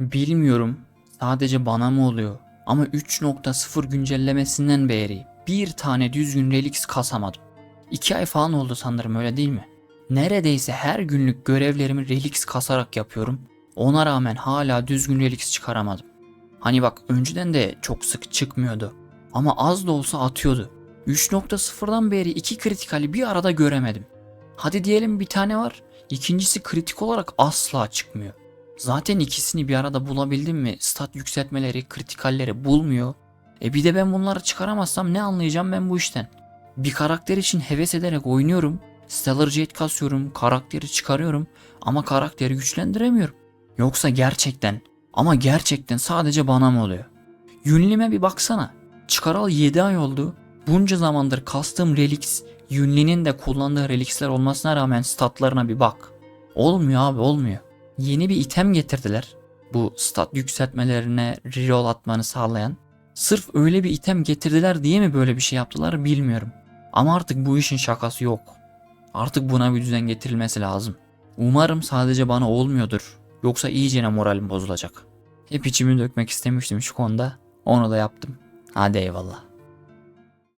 Bilmiyorum. Sadece bana mı oluyor? Ama 3.0 güncellemesinden beri bir tane düzgün Relix kasamadım. 2 ay falan oldu sanırım öyle değil mi? Neredeyse her günlük görevlerimi Relix kasarak yapıyorum. Ona rağmen hala düzgün Relix çıkaramadım. Hani bak önceden de çok sık çıkmıyordu. Ama az da olsa atıyordu. 3.0'dan beri iki kritikali bir arada göremedim. Hadi diyelim bir tane var. İkincisi kritik olarak asla çıkmıyor. Zaten ikisini bir arada bulabildim mi stat yükseltmeleri, kritikalleri bulmuyor. E bir de ben bunları çıkaramazsam ne anlayacağım ben bu işten? Bir karakter için heves ederek oynuyorum. Stellar Jet kasıyorum, karakteri çıkarıyorum ama karakteri güçlendiremiyorum. Yoksa gerçekten ama gerçekten sadece bana mı oluyor? Yunlim'e bir baksana. Çıkaralı 7 ay oldu. Bunca zamandır kastığım Relix, Yunli'nin de kullandığı Relix'ler olmasına rağmen statlarına bir bak. Olmuyor abi olmuyor. Yeni bir item getirdiler. Bu stat yükseltmelerine reroll atmanı sağlayan. Sırf öyle bir item getirdiler diye mi böyle bir şey yaptılar bilmiyorum. Ama artık bu işin şakası yok. Artık buna bir düzen getirilmesi lazım. Umarım sadece bana olmuyordur. Yoksa iyicene moralim bozulacak. Hep içimi dökmek istemiştim şu konuda. Onu da yaptım. Hadi eyvallah.